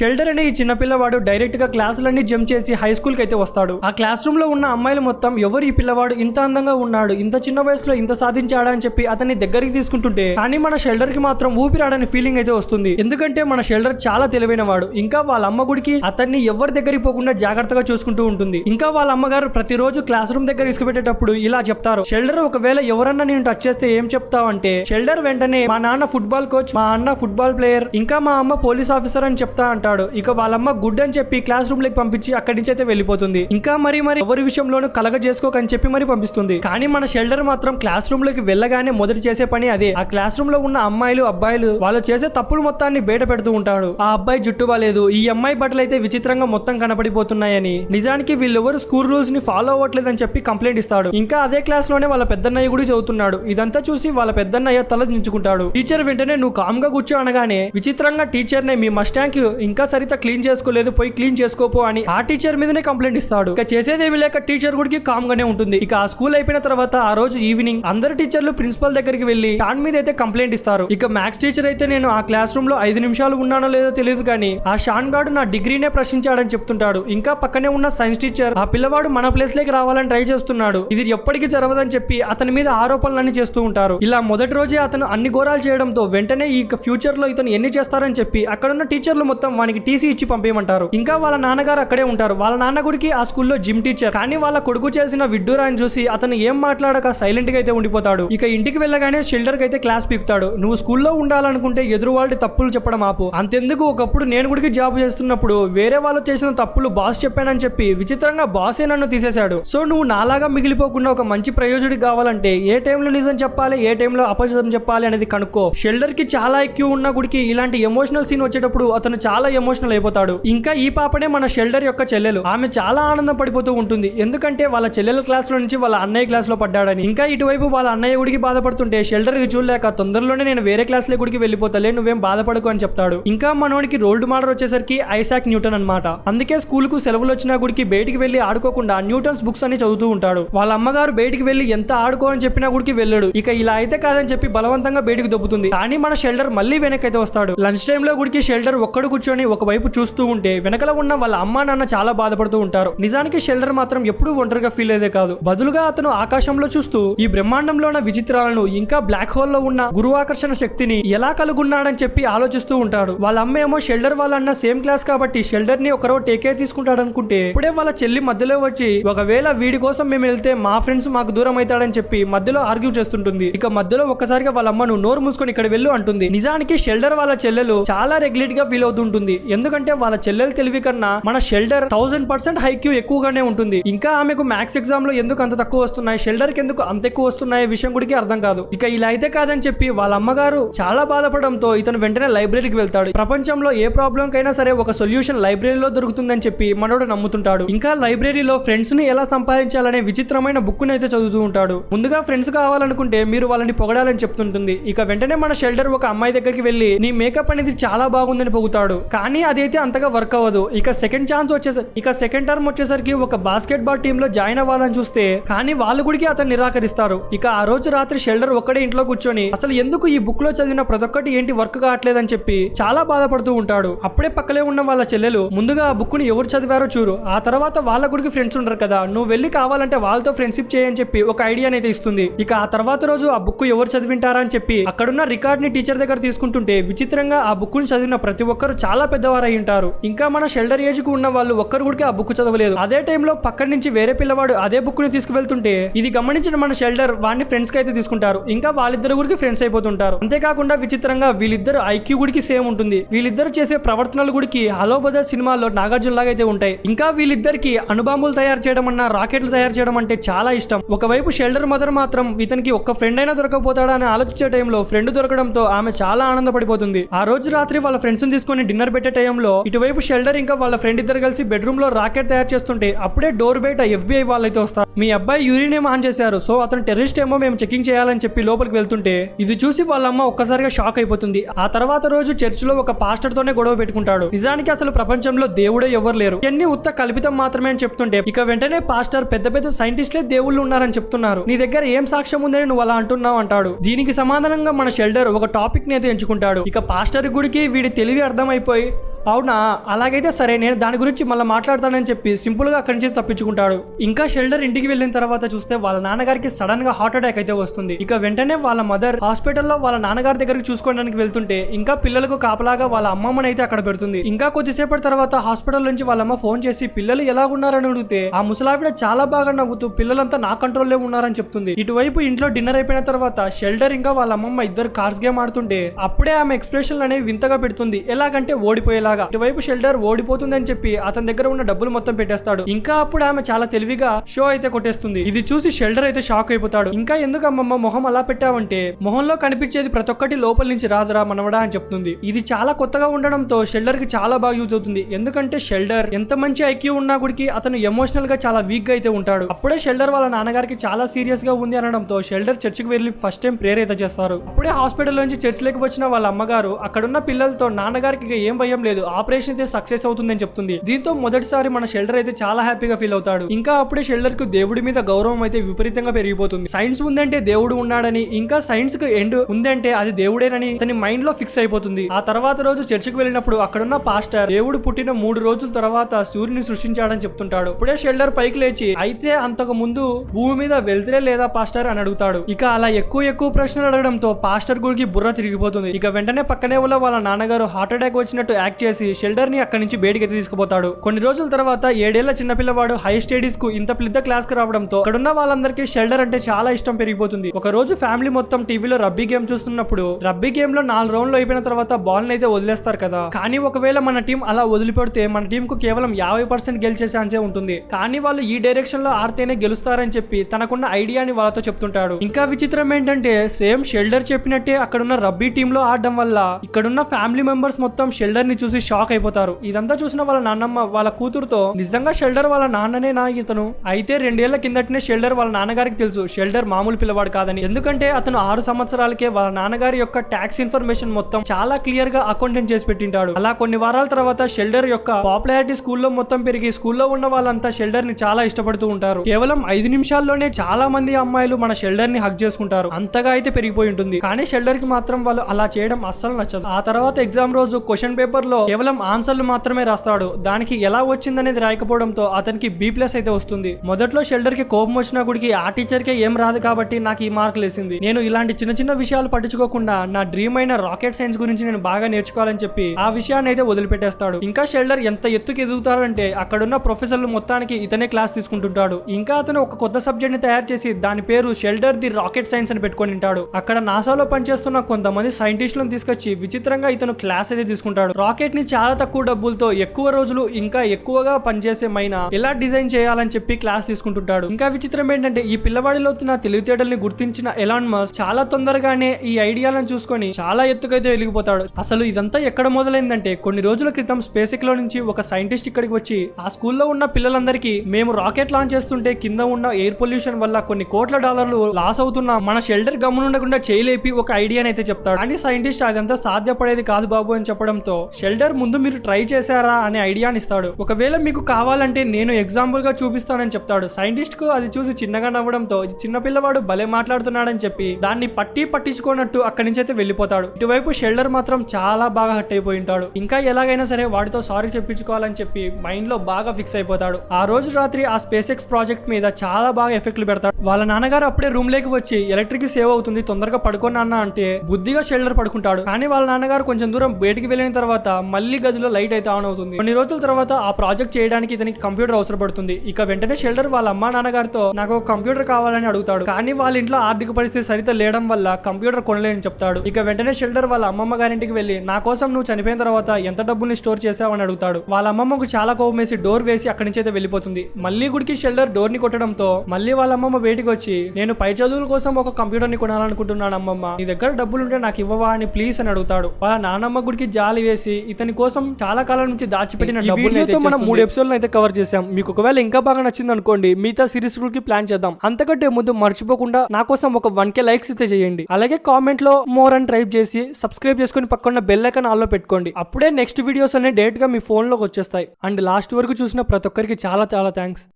షెల్డర్ అనే ఈ చిన్న పిల్లవాడు డైరెక్ట్గా క్లాసులన్నీ జంప్ చేసి హై స్కూల్కి అయితే వస్తాడు. ఆ క్లాస్ రూమ్లో ఉన్న అమ్మాయిలు మొత్తం ఎవరు ఈ పిల్లవాడు? ఇంత అందంగా ఉన్నాడు ఇంత చిన్న వయసులో ఇంత సాధించాడా అని చెప్పి అతన్ని దగ్గరికి తీసుకుంటుంటే కానీ మన షెల్డర్కి మాత్రం ఊపిరాడని ఫీలింగ్ అయితే వస్తుంది. ఎందుకంటే మన షెల్డర్ చాలా తెలివైన వాడు. ఇంకా వాళ్ళ అమ్మ గుడికి అతన్ని ఎవరి దగ్గరికి పోకుండా జాగ్రత్తగా చూసుకుంటూ ఉంటుంది. ఇంకా వాళ్ళ అమ్మగారు ప్రతిరోజు క్లాస్ రూమ్ దగ్గర తీసుకుపెట్టేటప్పుడు ఇలా చెప్తారు. షెల్డర్ ఒకవేళ ఎవరన్నా నేను టచ్ చేస్తే ఏం చెప్తావు? అంటే షెల్డర్ వెంటనే మా నాన్న ఫుట్బాల్ కోచ్ మా అన్న ఫుట్బాల్ ప్లేయర్ ఇంకా మా అమ్మ పోలీస్ ఆఫీసర్ అని చెప్తా అంటాడు ఇక వాళ్ళమ్మ గుడ్ అని చెప్పి క్లాస్ రూమ్లోకి పంపించి అక్కడి నుంచి అయితే వెళ్ళిపోతుంది. ఇంకా మరి మరి ఎవరి విషయంలోనూ కలగ చేసుకోకని చెప్పి మరి పంపిస్తుంది. కానీ మన షెల్డర్ మాత్రం క్లాస్ రూమ్లోకి వెళ్ళగానే మొదటి చేసే పని అదే. ఆ క్లాస్ రూమ్లో ఉన్న అమ్మాయిలు అబ్బాయిలు వాళ్ళు చేసే తప్పులు మొత్తాన్ని బయట పెడుతూ ఉంటాడు. ఆ అబ్బాయి జుట్టు బాలేదు. ఈ అమ్మాయి బట్టలు అయితే విచిత్రంగా మొత్తం కనపడిపోతున్నాయని. నిజానికి వీళ్ళెవరు స్కూల్ రూల్స్ని ఫాలో అవ్వట్లేదని చెప్పి కంప్లైంట్ ఇస్తాడు. ఇంకా అదే క్లాస్లోనే వాళ్ళ పెద్దన్నయ్య కూడా చదువుతున్నాడు. ఇదంతా చూసి వాళ్ళ పెద్దన్నయ్య తల దించుకుంటాడు. టీచర్ వెంటనే నువ్వు కామ్గా కూర్చో అనగానే విచిత్రంగా టీచర్ నే మీ మస్టాంక్ ఇంకా ఇంకా సరిత క్లీన్ చేసుకోలేదు పోయి క్లీన్ చేసుకోపో అని ఆ టీచర్ మీదనే కంప్లైంట్ ఇస్తాడు. ఇక చేసేదేమి లేక టీచర్ గుడికి కామ్ గానే ఉంటుంది. ఇక ఆ స్కూల్ అయిపోయిన తర్వాత ఆ రోజు ఈవినింగ్ అందరు టీచర్లు ప్రిన్సిపల్ దగ్గరికి వెళ్ళి దాని మీద అయితే కంప్లైంట్ ఇస్తారు. ఇక మ్యాథ్స్ టీచర్ అయితే నేను ఆ క్లాస్ రూమ్లో ఐదు నిమిషాలు ఉన్నానో లేదో తెలియదు కానీ ఆ షాన్ గాడు నా డిగ్రీనే ప్రశ్నించాడని చెప్తుంటాడు. ఇంకా పక్కనే ఉన్న సైన్స్ టీచర్ ఆ పిల్లవాడు మన ప్లేస్లోకి రావాలని ట్రై చేస్తున్నాడు. ఇది ఎప్పటికీ జరగదని చెప్పి అతని మీద ఆరోపణలన్నీ చేస్తూ ఉంటారు. ఇలా మొదటి రోజే అతను అన్ని ఘోరాలు చేయడంతో వెంటనే ఈ ఫ్యూచర్లో ఇతను ఎన్ని చేస్తారని చెప్పి అక్కడున్న టీచర్లు మొత్తం వానికి టీసీ ఇచ్చి పంపేయమంటారు. ఇంకా వాళ్ళ నాన్నగారు అక్కడే ఉంటారు. వాళ్ళ నాన్న గుడికి ఆ స్కూల్లో జిమ్ టీచర్ కానీ వాళ్ళ కొడుకు చేసిన విడ్డూరాన్ని చూసి అతను ఏం మాట్లాడక సైలెంట్గా అయితే ఉండిపోతాడు. ఇక ఇంటికి వెళ్ళగానే షిల్డర్కి అయితే క్లాస్ పీకుతాడు. నువ్వు స్కూల్లో ఉండాలనుకుంటే ఎదురు వాళ్ళ తప్పులు చెప్పడం ఆపు. అంతెందుకు? ఒకప్పుడు నేను గుడికి జాబ్ చేస్తున్నప్పుడు వేరే వాళ్ళు చేసిన తప్పులు బాస్ చెప్పానని చెప్పి విచిత్రంగా బాసే నన్ను తీసేశాడు. సో నువ్వు నాలాగా మిగిలిపోకుండా ఒక మంచి ప్రయోజుడి కావాలంటే ఏ టైంలో నిజం చెప్పాలి ఏ టైంలో అపజం చెప్పాలి అనేది కనుక్కో. షెల్డర్కి చాలా ఎక్కువ ఉన్న గుడికి ఇలాంటి ఎమోషనల్ సీన్ వచ్చేటప్పుడు అతను చాలా ఎమోషనల్ అయిపోతాడు. ఇంకా ఈ పాపనే మన షెల్డర్ యొక్క చెల్లెలు. ఆమె చాలా ఆనందం పడిపోతూ ఉంటుంది. ఎందుకంటే వాళ్ళ చెల్లెల క్లాస్లో నుంచి వాళ్ళ అన్నయ్య క్లాస్లో పడ్డాడని. ఇంకా ఇటువైపు వాళ్ళ అన్నయ్య గుడికి బాధపడుతుంటే షెల్డర్ చూడలేక తొందరలోనే నేను వేరే క్లాస్లో గుడికి వెళ్ళిపోతలే నువ్వేం బాధపడకు అని చెప్తాడు. ఇంకా మనోడికి రోల్డ్ మోడల్ వచ్చేసరికి ఐసాక్ న్యూటన్ అనమాట అందుకే స్కూల్కు సెలవులు వచ్చిన గుడికి బయటికి వెళ్ళి ఆడుకోకుండా న్యూటన్స్ బుక్స్ అని చదువుతూ ఉంటాడు. వాళ్ళ అమ్మగారు బయటికి వెళ్ళి ఎంత ఆడుకో అని చెప్పినా గుడికి వెళ్ళాడు. ఇక ఇలా అయితే కాదని చెప్పి బలవంతంగా బయటికి దొబ్బుతుంది. కానీ మన షెల్డర్ మళ్ళీ వెనక్కి అయితే వస్తాడు. లంచ్ టైమ్లో గుడికి షెల్డర్ ఒక్కడు కూర్చొని ఒకవైపు చూస్తూ ఉంటే వెనకల ఉన్న వాళ్ళ అమ్మా నాన్న చాలా బాధపడుతూ ఉంటారు. నిజానికి షెల్డర్ మాత్రం ఎప్పుడూ ఒంటరిగా ఫీల్ అయ్యేదే కాదు. బదులుగా అతను ఆకాశంలో చూస్తూ ఈ బ్రహ్మాండంలో ఉన్న విచిత్రాలను ఇంకా బ్లాక్ హోల్లో ఉన్న గురువాకర్షణ శక్తిని ఎలా కలుగున్నాడని చెప్పి ఆలోచిస్తూ ఉంటాడు. వాళ్ళ అమ్మ ఏమో షెల్డర్ వాళ్ళ అన్న సేమ్ క్లాస్ కాబట్టి షెల్డర్ని ఒకరో టేక్ కేర్ తీసుకుంటాడు అనుకుంటే ఇప్పుడే వాళ్ళ చెల్లి మధ్యలో వచ్చి ఒకవేళ వీడి కోసం మేము వెళ్తే మా ఫ్రెండ్స్ మాకు దూరం అవుతాడని చెప్పి మధ్యలో ఆర్గ్యూ చేస్తుంటుంది. ఇక మధ్యలో ఒక్కసారిగా వాళ్ళ అమ్మను నోరు మూసుకొని ఇక్కడ వెళ్ళు అంటుంది. నిజానికి షెల్డర్ వాళ్ళ చెల్లెలు చాలా రెగ్యులేట్గా ఫీల్ అవుతుంటుంది. ఎందుకంటే వాళ్ళ చెల్లెలు తెలివి కన్నా మన షెల్డర్ థౌసండ్ పర్సెంట్ హైక్యూ ఎక్కువగానే ఉంటుంది. ఇంకా ఆమెకు మ్యాథ్స్ ఎగ్జామ్లో ఎందుకు అంత తక్కువ వస్తున్నాయి? షెల్డర్కి ఎందుకు అంత ఎక్కువ వస్తున్నాయి? విషయం గుడికి అర్థం కాదు. ఇక ఇలా అయితే కాదని చెప్పి వాళ్ళ అమ్మగారు చాలా బాధపడడంతో ఇతను వెంటనే లైబ్రరీకి వెళ్తాడు. ప్రపంచంలో ఏ ప్రాబ్లం కైనా సరే ఒక సొల్యూషన్ లైబ్రరీలో దొరుకుతుందని చెప్పి మనోడు నమ్ముతుంటాడు. ఇంకా లైబ్రరీలో ఫ్రెండ్స్ని ఎలా సంపాదించాలనే విచిత్రమైన బుక్ అయితే చదువుతూ ఉంటాడు. ముందుగా ఫ్రెండ్స్ కావాలనుకుంటే మీరు వాళ్ళని పొగడాలని చెప్తుంటుంది. ఇక వెంటనే మన షెల్డర్ ఒక అమ్మాయి దగ్గరికి వెళ్ళి నీ మేకప్ అనేది చాలా బాగుందని పొగుతాడు. కానీ అదైతే అంతగా వర్క్ అవ్వదు. ఇక సెకండ్ ఛాన్స్ వచ్చేసరికి ఇక సెకండ్ టర్మ్ వచ్చేసరికి ఒక బాస్కెట్ బాల్ టీమ్లో జాయిన్ అవ్వాలని చూస్తే కానీ వాళ్ళు గుడికి అతను నిరాకరిస్తారు. ఇక ఆ రోజు రాత్రి షెల్డర్ ఒక్కడే ఇంట్లో కూర్చొని అసలు ఎందుకు ఈ బుక్లో చదివిన ప్రతి ఒక్కటి ఏంటి వర్క్ కావట్లేదని చెప్పి చాలా బాధపడుతూ ఉంటాడు. అప్పుడే పక్కలే ఉన్న వాళ్ళ చెల్లెలు ముందుగా ఆ బుక్ని ఎవరు చదివారో చూరు ఆ తర్వాత వాళ్ళ గుడికి ఫ్రెండ్స్ ఉండరు కదా. నువ్వు వెళ్ళి కావాలంటే వాళ్ళతో ఫ్రెండ్షిప్ చేయని చెప్పి ఒక ఐడియా అయితే ఇస్తుంది. ఇక ఆ తర్వాత రోజు ఆ బుక్ ఎవరు చదివింటారా అని చెప్పి అక్కడున్న రికార్డ్ని టీచర్ దగ్గర తీసుకుంటుంటే విచిత్రంగా ఆ బుక్ని చదివిన ప్రతి ఒక్కరు చాలా పెద్దవారు అయి ఉంటారు ఇంకా మన షెల్డర్ ఏజ్కు ఉన్న వాళ్ళు ఒక్కరు కూడా ఆ బుక్ చదవలేదు. అదే టైంలో పక్కన నుంచి వేరే పిల్లవాడు అదే బుక్ని తీసుకువెళ్తుంటే ఇది గమనించిన మన షెల్డర్ వాడిని ఫ్రెండ్స్కి అయితే తీసుకుంటారు. ఇంకా వాళ్ళిద్దరు గురికి ఫ్రెండ్స్ అయిపోతుంటారు. అంతేకాకుండా విచిత్రంగా వీళ్ళిద్దరు ఐక్యూ గుడికి సేమ్ ఉంటుంది. వీళ్ళిద్దరు చేసే ప్రవర్తనలు గుడికి హలో బజార్ సినిమాలో నాగార్జున లాగా అయితే ఉంటాయి. ఇంకా వీళ్ళిద్దరికి అణుబాంబులు తయారు చేయడం అన్న రాకెట్లు తయారు చేయడం అంటే చాలా ఇష్టం. ఒకవైపు షెల్డర్ మదర్ మాత్రం ఇతనికి ఒక్క ఫ్రెండ్ అయినా దొరకపోతాడా అని ఆలోచించే టైంలో ఫ్రెండ్ దొరకడంతో ఆమె చాలా ఆనందపడిపోతుంది. ఆ రోజు రాత్రి వాళ్ళ ఫ్రెండ్స్ తీసుకొని డిన్నర్ పెట్టే టైంలో ఇటువైపు షెల్డర్ ఇంకా వాళ్ళ ఫ్రెండ్ ఇద్దరు కలిసి బెడ్రూమ్లో రాకెట్ తయారు చేస్తుంటే అప్పుడే డోర్ బయట ఎఫ్బిఐ వాళ్ళైతే వస్తారు మీ అబ్బాయి యూరినేమ్ ఆన్ చేశారు సో అతను టెర్రరిస్ట్ ఏమో మేము చెకింగ్ చేయాలని చెప్పి లోపలికి వెళ్తుంటే ఇది చూసి వాళ్ళ అమ్మ ఒక్కసారిగా షాక్ అయిపోతుంది. ఆ తర్వాత రోజు చర్చ్లో ఒక పాస్టర్ తోనే గొడవ పెట్టుకుంటాడు. నిజానికి అసలు ప్రపంచంలో దేవుడే ఎవరు లేరు. ఎన్ని ఉత్త కల్పితం మాత్రమే అని చెప్తుంటే ఇక వెంటనే పాస్టర్ పెద్ద పెద్ద సైంటిస్టులే దేవుళ్ళు ఉన్నారని చెప్తున్నారు. నీ దగ్గర ఏం సాక్ష్యం ఉందని నువ్వు అలా అంటున్నావు అంటాడు. దీనికి సమాధానంగా మన షెల్డర్ ఒక టాపిక్ని అయితే ఎంచుకుంటాడు. ఇక పాస్టర్ గుడికి వీడి తెలివి అర్థమైపోయి అవునా? అలాగైతే సరే నేను దాని గురించి మళ్ళీ మాట్లాడతానని చెప్పి సింపుల్గా అక్కడి నుంచి తప్పించుకుంటాడు. ఇంకా షెల్డర్ ఇంటికి వెళ్ళిన తర్వాత చూస్తే వాళ్ళ నాన్నగారికి సడన్గా హార్ట్ అటాక్ అయితే వస్తుంది. ఇక వెంటనే వాళ్ళ మదర్ హాస్పిటల్లో వాళ్ళ నాన్నగారి దగ్గరికి చూసుకోవడానికి వెళ్తుంటే ఇంకా పిల్లలకు కాపలాగా వాళ్ళ అమ్మమ్మని అయితే అక్కడ పెడుతుంది. ఇంకా కొద్దిసేపటి తర్వాత హాస్పిటల్ నుంచి వాళ్ళ అమ్మ ఫోన్ చేసి పిల్లలు ఎలా ఉన్నారని అడిగితే ఆ ముసలావిడ చాలా బాగా నవ్వుతూ పిల్లలంతా నా కంట్రోల్లో ఉన్నారని చెప్తుంది. ఇటువైపు ఇంట్లో డిన్నర్ అయిపోయిన తర్వాత షెల్డర్ ఇంకా వాళ్ళ అమ్మమ్మ ఇద్దరు కార్స్ గేమ్ ఆడుతుంటే అప్పుడే ఆమె ఎక్స్ప్రెషన్ అనేవి వింతగా పెడుతుంది. ఎలాగంటే ఓడిపోయేలా లాగా ఇటువైపు షెల్డర్ ఓడిపోతుందని చెప్పి అతని దగ్గర ఉన్న డబ్బులు మొత్తం పెట్టేస్తాడు. ఇంకా అప్పుడు ఆమె చాలా తెలివిగా షో అయితే కొట్టేస్తుంది. ఇది చూసి షెల్డర్ అయితే షాక్ అయిపోతాడు. ఇంకా ఎందుకు అమ్మమ్మ మొహం అలా పెట్టావంటే మొహంలో కనిపించేది ప్రతి ఒక్కటి లోపల నుంచి రాదురా మనవడా అని చెప్తుంది. ఇది చాలా కొత్తగా ఉండడంతో షెల్డర్కి చాలా బాగా యూజ్ అవుతుంది. ఎందుకంటే షెల్డర్ ఎంత మంచి ఐక్యూ ఉన్నా గుడికి అతను ఎమోషనల్గా చాలా వీక్గా అయితే ఉంటాడు. అప్పుడే షెల్డర్ వాళ్ళ నాన్నగారికి చాలా సీరియస్గా ఉంది అనడంతో షెల్డర్ చర్చికి వెళ్ళి ఫస్ట్ టైం ప్రేయర్ అయితే చేస్తారు. అప్పుడే హాస్పిటల్ నుంచి చర్చిలోకి వచ్చిన వాళ్ళ అమ్మగారు అక్కడున్న పిల్లలతో నాన్నగారికి ఏం భయం లేదు. ఆపరేషన్ అయితే సక్సెస్ అవుతుందని చెప్తుంది. దీంతో మొదటిసారి మన షెల్డర్ అయితే చాలా హ్యాపీగా ఫీల్ అవుతాడు. ఇంకా అప్పుడే షెల్డర్కు దేవుడి మీద గౌరవం అయితే విపరీతంగా పెరిగిపోతుంది. సైన్స్ ఉందంటే దేవుడు ఉన్నాడని ఇంకా సైన్స్కు ఎండ్ ఉందంటే అది దేవుడేనని తన మైండ్లో ఫిక్స్ అయిపోతుంది. ఆ తర్వాత రోజు చర్చికి వెళ్ళినప్పుడు అక్కడున్న పాస్టర్ దేవుడు పుట్టిన మూడు రోజుల తర్వాత సూర్యుని సృష్టించాడని చెప్తుంటాడు. ఇప్పుడే షెల్డర్ పైకి లేచి అయితే అంతకు ముందు భూమి మీద వెళ్తురే లేదా పాస్టర్? అని అడుగుతాడు. ఇక అలా ఎక్కువ ఎక్కువ ప్రశ్నలు అడగడంతో పాస్టర్ గుడికి బుర్ర తిరిగిపోతుంది. ఇక వెంటనే పక్కనే ఉన్న వాళ్ళ నాన్నగారు హార్ట్ అటాక్ వచ్చినట్టు యాక్ట్ చేసి షెల్డర్ని అక్కడి నుంచి బయటికి ఎత్తి తీసుకుపోతాడు. కొన్ని రోజుల తర్వాత ఏడేళ్ళ చిన్నపిల్లవాడు హై స్టడీస్కు ఇంత పెద్ద క్లాస్కు రావడంతో అక్కడున్న వాళ్ళందరికీ షెల్డర్ అంటే చాలా ఇష్టం పెరిగిపోతుంది. ఒక రోజు ఫ్యామిలీ మొత్తం టీవీలో రబ్బీ గేమ్ చూస్తున్నప్పుడు రబ్బీ గేమ్లో నాలుగు రౌండ్లు అయిపోయిన తర్వాత బాల్ అయితే వదిలేస్తారు కదా. కానీ ఒకవేళ మన టీం అలా వదిలిపెడితే మన టీం కు కేవలం యాభై పర్సెంట్ గెలిచే ఛాన్సే ఉంటుంది. కానీ వాళ్ళు ఈ డైరెక్షన్లో ఆడితేనే గెలుస్తారని చెప్పి తనకున్న ఐడియాని వాళ్ళతో చెప్తుంటాడు. ఇంకా విచిత్రం ఏంటంటే సేమ్ షెల్డర్ చెప్పినట్టే అక్కడున్న రబ్బీ టీమ్లో ఆడడం వల్ల ఇక్కడున్న ఫ్యామిలీ మెంబర్స్ మొత్తం షెల్డర్ని చూసి షాక్ అయిపోతారు. ఇదంతా చూసిన వాళ్ళ నాన్నమ్మ వాళ్ళ కూతురుతో నిజంగా షెల్డర్ వాళ్ళ నాన్ననే నా ఇతను? అయితే రెండేళ్ళ కిందటనే షెల్డర్ వాళ్ళ నాన్నగారికి తెలుసు. షెల్డర్ మామూలు పిల్లవాడు కాదని. ఎందుకంటే అతను ఆరు సంవత్సరాలకే వాళ్ళ నాన్నగారి యొక్క ట్యాక్స్ ఇన్ఫర్మేషన్ మొత్తం చాలా క్లియర్గా అకౌంటెంట్ చేసి పెట్టింటాడు. అలా కొన్ని వారాల తర్వాత షెల్డర్ యొక్క పాపులారిటీ స్కూల్లో మొత్తం పెరిగి స్కూల్లో ఉన్న వాళ్ళంతా షెల్డర్ని చాలా ఇష్టపడుతూ ఉంటారు. కేవలం ఐదు నిమిషాల్లోనే చాలా మంది అమ్మాయిలు మన షెల్డర్ని హక్ చేసుకుంటారు. అంతగా అయితే పెరిగిపోయి ఉంటుంది. కానీ షెల్డర్కి మాత్రం వాళ్ళు అలా చేయడం అస్సలు నచ్చదు. ఆ తర్వాత ఎగ్జామ్ రోజు క్వశ్చన్ పేపర్లో కేవలం ఆన్సర్లు మాత్రమే రాస్తాడు. దానికి ఎలా వచ్చిందనేది రాయకపోవడంతో అతనికి బి ప్లస్ అయితే వస్తుంది. మొదట్లో షెల్డర్కి కోపం వచ్చినా గుడికి ఆ టీచర్ కే ఏం రాదు కాబట్టి నాకు ఈ మార్కులు వేసింది నేను ఇలాంటి చిన్న చిన్న విషయాలు పట్టించుకోకుండా నా డ్రీమ్ అయిన రాకెట్ సైన్స్ గురించి నేను బాగా నేర్చుకోవాలని చెప్పి ఆ విషయాన్ని అయితే వదిలిపెట్టేస్తాడు. ఇంకా షెల్డర్ ఎంత ఎత్తుకు ఎదుగుతాడంటే అక్కడున్న ప్రొఫెసర్లు మొత్తానికి ఇతనే క్లాస్ తీసుకుంటుంటాడు. ఇంకా అతను ఒక కొత్త సబ్జెక్ట్ని తయారు చేసి దాని పేరు షెల్డర్ ది రాకెట్ సైన్స్ అని పెట్టుకొని ఉంటాడు. అక్కడ నాసాలో పనిచేస్తున్న కొంతమంది సైంటిస్టులను తీసుకొచ్చి విచిత్రంగా ఇతను క్లాస్ అయితే తీసుకుంటాడు. రాకెట్ని చాలా తక్కువ డబ్బులతో ఎక్కువ రోజులు ఇంకా ఎక్కువగా పనిచేసే మైనా ఎలా డిజైన్ చేయాలని చెప్పి క్లాస్ తీసుకుంటుంటాడు. ఇంకా విచిత్రం ఏంటంటే ఈ పిల్లవాడిలో ఉన్న తెలివితేటల్ని గుర్తించిన ఎలాన్ మస్ చాలా తొందరగానే ఈ ఐడియాలను చూసుకొని చాలా ఎత్తుకైతే వెలిగిపోతాడు. అసలు ఇదంతా ఎక్కడ మొదలైందంటే కొన్ని రోజుల క్రితం స్పేస్లో నుంచి ఒక సైంటిస్ట్ ఇక్కడికి వచ్చి ఆ స్కూల్లో ఉన్న పిల్లలందరికీ మేము రాకెట్ లాంచ్ చేస్తుంటే కింద ఉన్న ఎయిర్ పొల్యూషన్ వల్ల కొన్ని కోట్ల డాలర్లు లాస్ అవుతున్న మన షెల్టర్ గమనుండకుండా చేయలేపి ఒక ఐడియాని అయితే చెప్తాడు. కానీ సైంటిస్ట్ అదంతా సాధ్యపడేది కాదు బాబు అని చెప్పడంతో షెల్టర్ ముందు మీరు ట్రై చేశారా అనే ఐడియాని ఇస్తాడు. ఒకవేళ మీకు కావాలంటే నేను ఎగ్జాంపుల్గా చూపిస్తానని చెప్తాడు. సైంటిస్ట్కు అది చూసి చిన్నగా నవ్వడంతో చిన్నపిల్లవాడు చిన్న పిల్లవాడు భలే మాట్లాడుతున్నాడని చెప్పి దాన్ని పట్టి పట్టించుకోనట్టు అక్కడి నుంచి అయితే వెళ్ళిపోతాడు. ఇటువైపు షెల్డర్ మాత్రం చాలా బాగా హట్ అయిపోయి ఉంటాడు ఇంకా ఎలాగైనా సరే వాడితో సారీ చెప్పించుకోవాలని చెప్పి మైండ్లో బాగా ఫిక్స్ అయిపోతాడు. ఆ రోజు రాత్రి ఆ స్పేస్ ఎక్స్ ప్రాజెక్ట్ మీద చాలా బాగా ఎఫెక్ట్లు పెడతాడు. వాళ్ళ నాన్నగారు అప్పుడే రూమ్లోకి వచ్చి ఎలక్ట్రిక్ సేవ్ అవుతుంది తొందరగా పడుకోని అన్న అంటే బుద్ధిగా షెల్డర్ పడుకుంటాడు. కానీ వాళ్ళ నాన్నగారు కొంచెం దూరం బయటికి వెళ్ళిన తర్వాత మళ్ళీ గదిలో లైట్ అయితే ఆన్ అవుతుంది. కొన్ని రోజుల తర్వాత ఆ ప్రాజెక్ట్ చేయడానికి ఇతనికి కంప్యూటర్ అవసరపడుతుంది. ఇక వెంటనే షెల్డర్ వాళ్ళ అమ్మా నాన్నగారితో నాకు ఒక కంప్యూటర్ కావాలని అడుగుతాడు. కానీ వాళ్ళ ఇంట్లో ఆర్థిక పరిస్థితి సరిత లేడం వల్ల కంప్యూటర్ కొనలేని చెప్తాడు. ఇక వెంటనే షెల్డర్ వాళ్ళ అమ్మమ్మ గారింటికి వెళ్ళి నా కోసం నువ్వు చనిపోయిన తర్వాత ఎంత డబ్బుల్ని స్టోర్ చేసావని అడుగుతాడు. వాళ్ళ అమ్మమ్మకు చాలా కోపం వేసి డోర్ వేసి అక్కడి నుంచి అయితే వెళ్ళిపోతుంది. మళ్ళీ గుడికి షెల్డర్ డోర్ని కొట్టడంతో మళ్ళీ వాళ్ళ అమ్మమ్మ బయటికి వచ్చి నేను పై చదువుల కోసం ఒక కంప్యూటర్ని కొనాలనుకుంటున్నాను అమ్మమ్మ. నీ దగ్గర డబ్బులు ఉంటే నాకు ఇవ్వవా అని ప్లీజ్ అని అడుగుతాడు. వాళ్ళ నానమ్మ గుడికి జాలి వేసి ఇతని కోసం చాలా కాలం నుంచి దాచిపెట్టిన డబ్బులు మనం మూడు ఎపిసోడ్లు అయితే కవర్ చేసాం మీకు ఒకవేళ ఇంకా బాగా నచ్చింది అనుకోండి మిగతా సిరీస్కి ప్లాన్ చేద్దాం. అంతకంటే ముందు మర్చిపోకుండా నా కోసం ఒక వన్ కే లైక్స్ అయితే చేయండి. అలాగే కామెంట్లో మోర్ అని టైప్ చేసి సబ్స్క్రైబ్ చేసుకుని పక్కన బెల్ ఐకాన్ ఆల్లో పెట్టుకోండి. అప్పుడే నెక్స్ట్ వీడియోస్ అనే డైరెక్ట్గా మీ ఫోన్లోకి వచ్చేస్తాయి. అండ్ లాస్ట్ వరకు చూసిన ప్రతి ఒక్కరికి చాలా చాలా థ్యాంక్స్